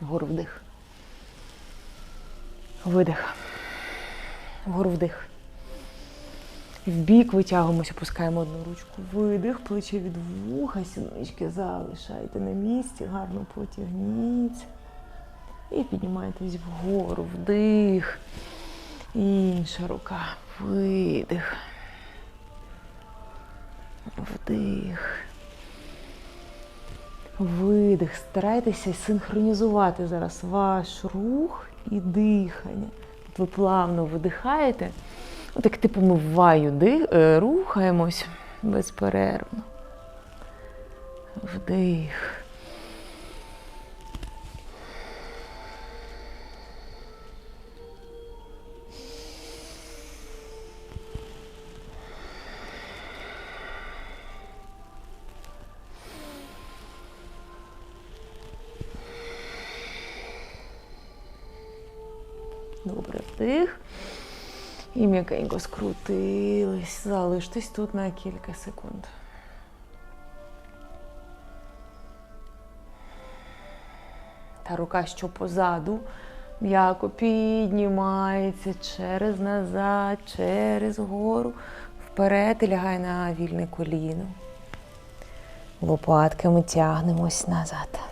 Вгору вдих. Видих. Вгору вдих. В бік витягуємося, опускаємо одну ручку. Видих, плече від вуха, сіночки залишайте на місці, гарно потягніться. І піднімайтесь вгору, вдих. Інша рука. Видих. Вдих. Видих. Старайтеся синхронізувати зараз ваш рух і дихання. Ви плавно видихаєте. Так типу ми в ваю ди- е, рухаємось безперервно. Вдих. Добре, вдих. І м'якенько скрутились. Залиштесь тут на кілька секунд. Та рука, що позаду, м'яко піднімається через назад, через гору, вперед і лягає на вільне коліно. Лопатками тягнемось назад.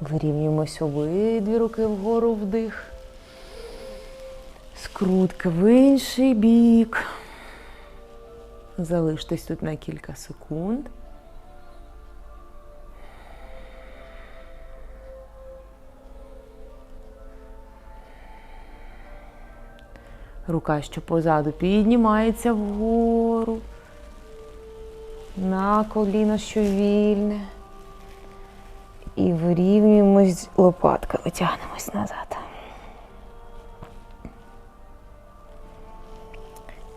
Вирівнюємось обидві руки вгору вдих. Скрутка в інший бік. Залиштесь тут на кілька секунд. Рука, що позаду, піднімається вгору. На коліно, що вільне. І вирівнюємось лопатками, тягнемось назад.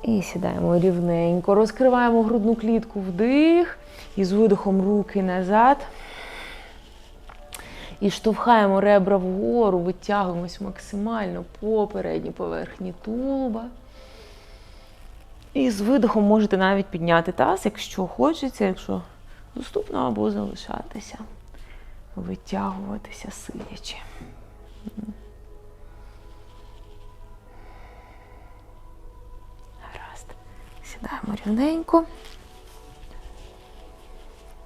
І сідаємо рівненько. Розкриваємо грудну клітку вдих. І з видихом руки назад. І штовхаємо ребра вгору, витягуємось максимально по передній поверхні тулуба. І з видихом можете навіть підняти таз, якщо хочеться, якщо доступно, або залишатися витягуватися сидячи. Гаразд. Сідаємо рівненько.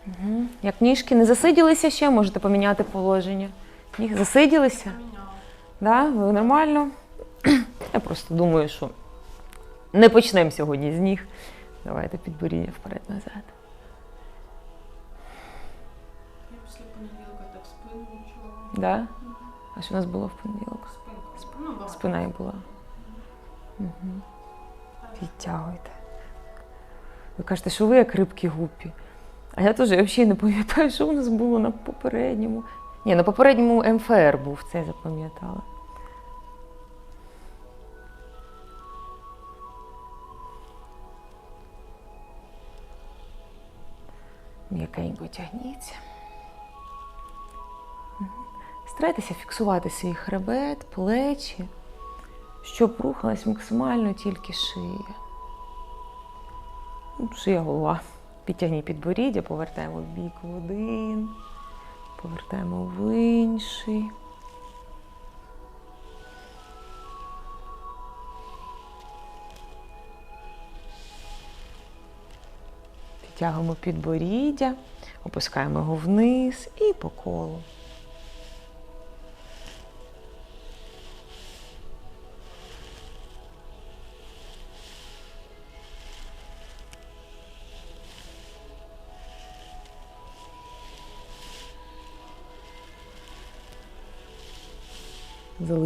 Угу. Як ніжки не засиділися ще, можете поміняти положення. Ніг засиділися? Да? Ви нормально? Я просто думаю, що не почнемо сьогодні з ніг. Давайте підборіння вперед-назад. Да? А що у нас було в понеділок? Спина багато. Спина і була. Угу. Підтягуйте. Ви кажете, що ви як рибки гупі. А я теж взагалі не пам'ятаю, що у нас було на попередньому. Ні, на попередньому МФР був, це я запам'ятала. М'якенько тягніться. Старайтеся фіксувати свій хребет, плечі, щоб рухалась максимально тільки шия. Ну, Шия голова. Підтягніть підборіддя, повертаємо в бік в один, повертаємо в інший. Підтягуємо підборіддя, опускаємо його вниз і по колу.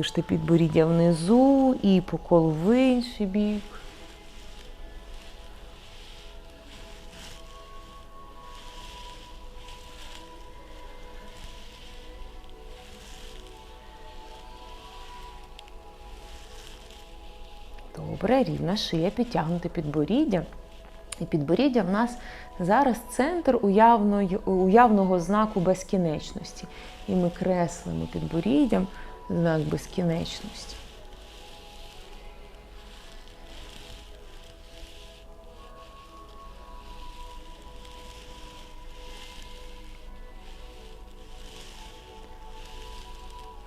Залиште підборіддя внизу і по колу в інший бік. Добре, рівна шия, підтягнути підборіддя. І підборіддя в нас зараз центр уявної, уявного знаку безкінечності. І ми креслимо підборіддям Знак безкінечності.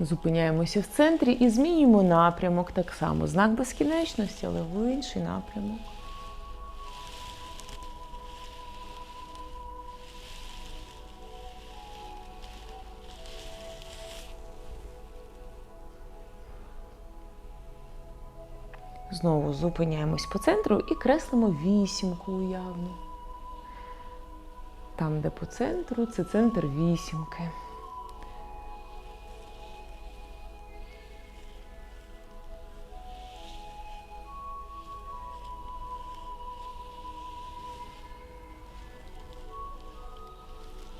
Зупиняємося в центрі і змінюємо напрямок так само. Знак безкінечності, але в інший напрямок. Знову зупиняємось по центру і креслимо вісімку уявну. Там, де по центру, це центр вісімки.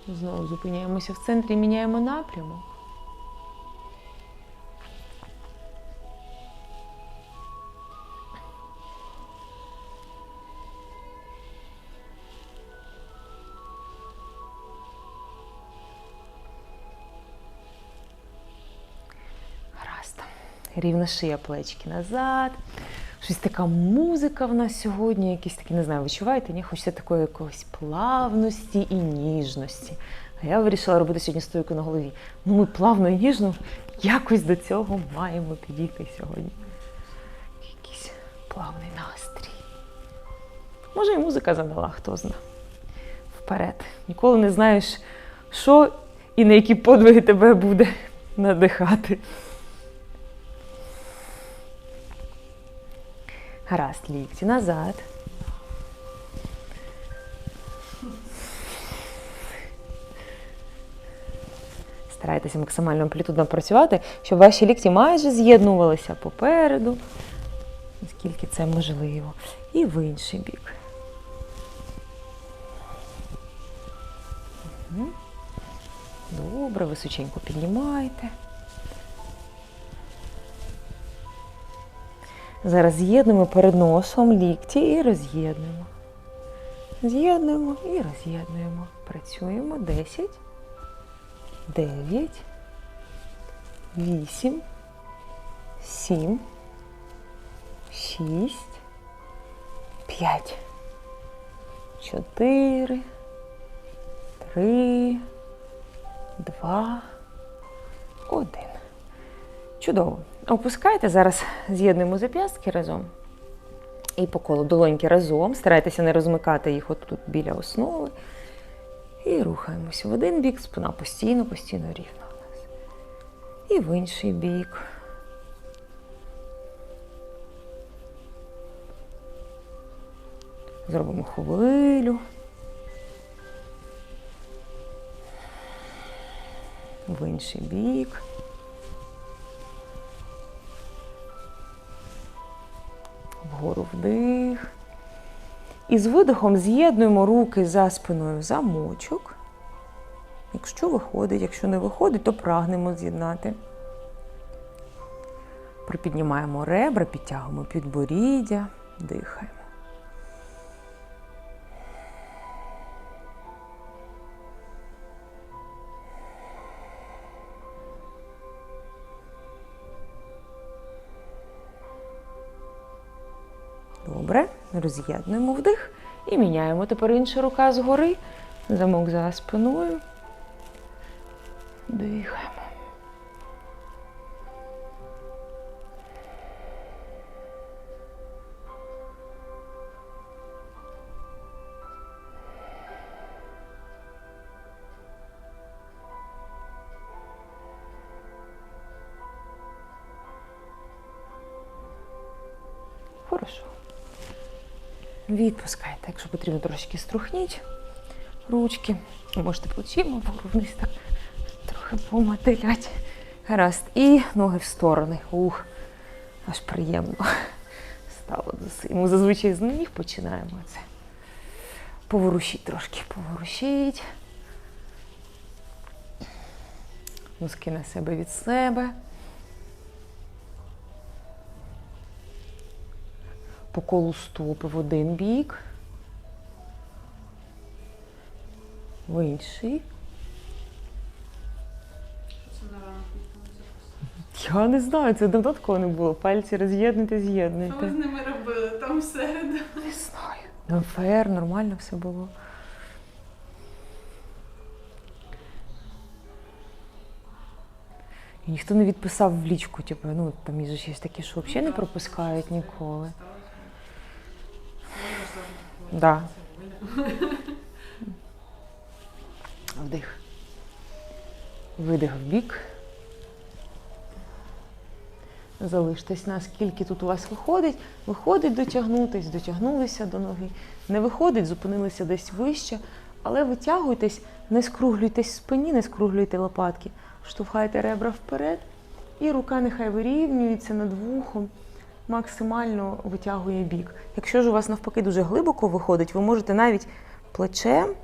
Знову зупиняємося в центрі міняємо напрямок. Рівна шия, плечки назад. Щось така музика в нас сьогодні, якісь такі, не знаю, відчуваєте, ні? Хочеться такої якоїсь плавності і ніжності. А я вирішила робити сьогодні стойку на голові. Ну, ми плавно і ніжно якось до цього маємо підійти сьогодні. Якийсь плавний настрій. Може, і музика задала, хто зна. Вперед. Ніколи не знаєш, що і на які подвиги тебе буде надихати. Гаразд, лікті назад. Старайтеся максимально амплітудно працювати, щоб ваші лікті майже з'єднувалися попереду, наскільки це можливо. І в інший бік. Добре, височенько піднімайте. Зараз з'єднуємо перед носом лікті і роз'єднуємо. З'єднуємо і роз'єднуємо. Працюємо 10, 9, 8, 7, 6, 5, 4, 3, 2, 1. Чудово. Опускайте. Зараз з'єднуємо зап'ястки разом. І по колу долоньки разом. Старайтеся не розмикати їх отут біля основи. І рухаємося в один бік, спина постійно, постійно рівна у нас. І в інший бік. Зробимо хвилю. В інший бік. Вгору вдих. І з видихом з'єднуємо руки за спиною в замочок. Якщо виходить, якщо не виходить, то прагнемо з'єднати. Припіднімаємо ребра, підтягуємо підборіддя, дихаємо. Роз'єднуємо вдих і міняємо. Тепер інша рука згори, замок за спиною. Дихаємо. Хорошо. Відпускайте, якщо потрібно, трошки струхніть ручки. Можете плечима вгору вниз так трохи помателять. Гаразд. І ноги в сторони. Ух, аж приємно стало до. Ми зазвичай з ніг починаємо це. Поворушіть трошки, поворушіть. Носки на себе від себе. По колу стопи в один бік, в інший. На? Я не знаю, це давно такого не було. Пальці роз'єднуйте, Що ви з ними робили там всередину? Не знаю. Ну, фер, нормально все було. І ніхто не відписав в лічку, типу, ну там є ж такі, що взагалі не пропускають ніколи. Да. Вдих. Видих в бік. Залиштесь наскільки тут у вас виходить. Виходить дотягнутись, дотягнулися до ноги. Не виходить, зупинилися десь вище, але витягуйтесь, не скруглюйтесь в спині, не скруглюйте лопатки, штовхайте ребра вперед, і рука нехай вирівнюється над вухом, максимально витягує бік. Якщо ж у вас навпаки дуже глибоко виходить, ви можете навіть плечем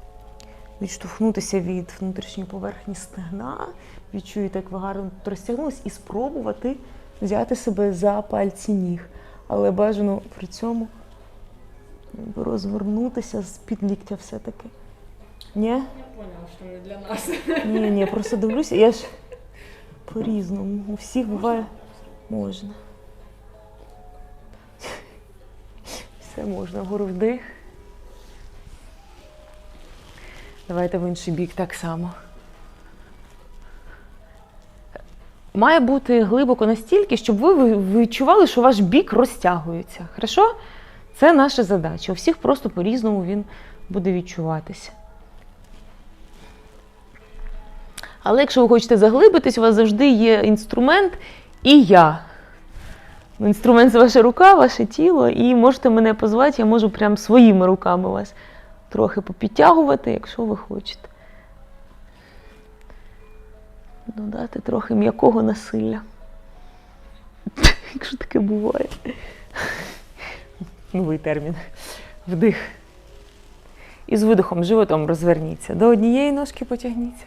відштовхнутися від внутрішньої поверхні стегна, відчуєте, як ви гарно тут розтягнулись, і спробувати взяти себе за пальці ніг. Але бажано при цьому розвернутися з під ліктя все-таки. Ні? Я поняла, що не для нас. Ні, ні, просто дивлюся, я ж по-різному. У всіх буває можна. Все можна, вгору вдих. Давайте в інший бік так само. Має бути глибоко настільки, щоб ви відчували, що ваш бік розтягується. Хорошо? Це наша задача. У всіх просто по-різному він буде відчуватися. Але якщо ви хочете заглибитись, у вас завжди є інструмент і я. Інструмент це ваша рука, ваше тіло, і можете мене позвати, я можу прям своїми руками вас трохи попідтягувати, якщо ви хочете. Додати трохи м'якого насилля. Якщо таке буває. Новий термін. Вдих. І з видихом животом розверніться. До однієї ножки потягніться.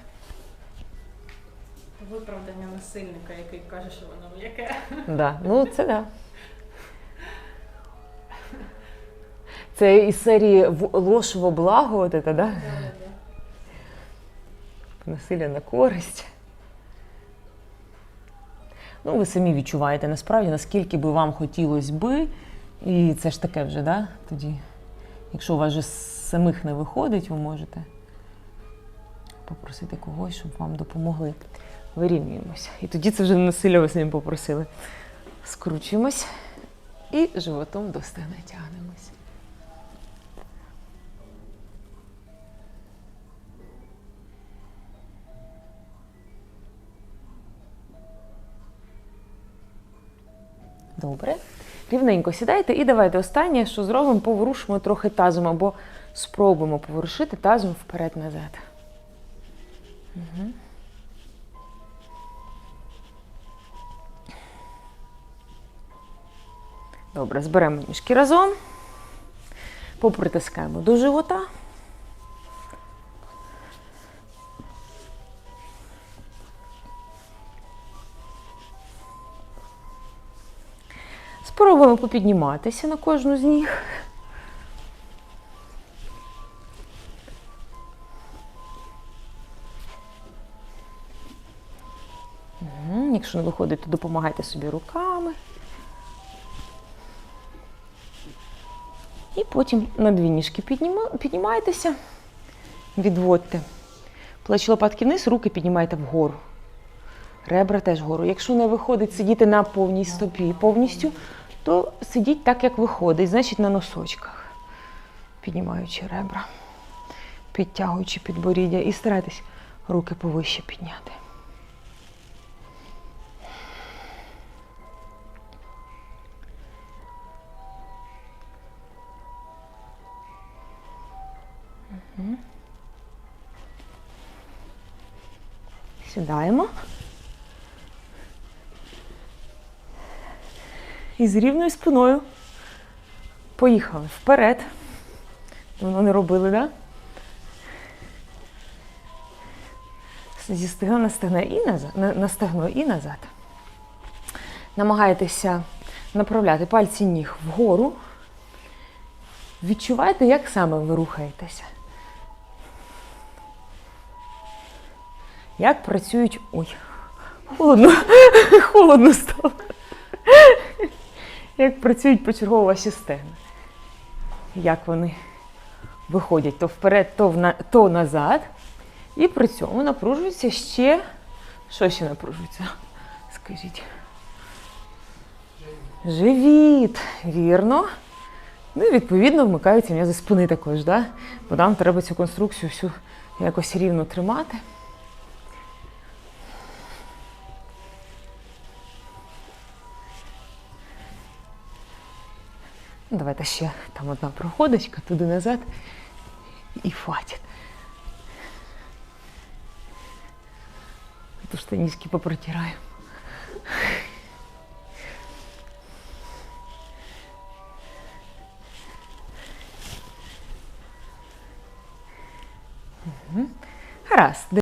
Виправдання насильника, який каже, що воно м'яке. Да. Ну, це да. Це із серії ложь во благо, от це, да? Насилля на користь. Ну, ви самі відчуваєте насправді, наскільки би вам хотілося би. І це ж таке вже, да? Тоді, якщо у вас же самих не виходить, ви можете попросити когось, щоб вам допомогли. Вирівнюємося. І тоді це вже не насилля ви самі попросили. Скручуємось і животом до стегна тягнемось. Добре. Рівненько сідайте і давайте останнє, що зробимо, поворушимо трохи тазом або спробуємо поворушити тазом вперед-назад. Угу. Добре, зберемо ніжки разом, попритискаємо до живота. Спробуємо попідніматися на кожну з ніг. Якщо не виходить, то допомагайте собі руками. І потім на дві ніжки підніма- піднімайтеся, відводьте. Плечі лопатки вниз, руки піднімайте вгору. Ребра теж вгору. Якщо не виходить сидіти на повній стопі повністю, то сидіть так, як виходить, значить на носочках, піднімаючи ребра, підтягуючи підборіддя і старайтесь руки повище підняти. Сідаємо. І з рівною спиною поїхали вперед. Воно не робили, так? Да? Зі стегна на стегна і назад, на, на стегно і назад. Намагайтеся направляти пальці ніг вгору. Відчувайте, як саме ви рухаєтеся. Як працюють. Ой, холодно, холодно стало. Як працюють почергово ваші. Як вони виходять то вперед, то, вна- то назад. І при цьому напружується ще. Що ще напружується? Скажіть. Живіт. Вірно. Ну і відповідно вмикаються м'язи спини також, да? бо нам треба цю конструкцію всю якось рівно тримати. Давайте ще там одна проходочка туди назад і хватить. Ту штанішки попротираю. Гаразд.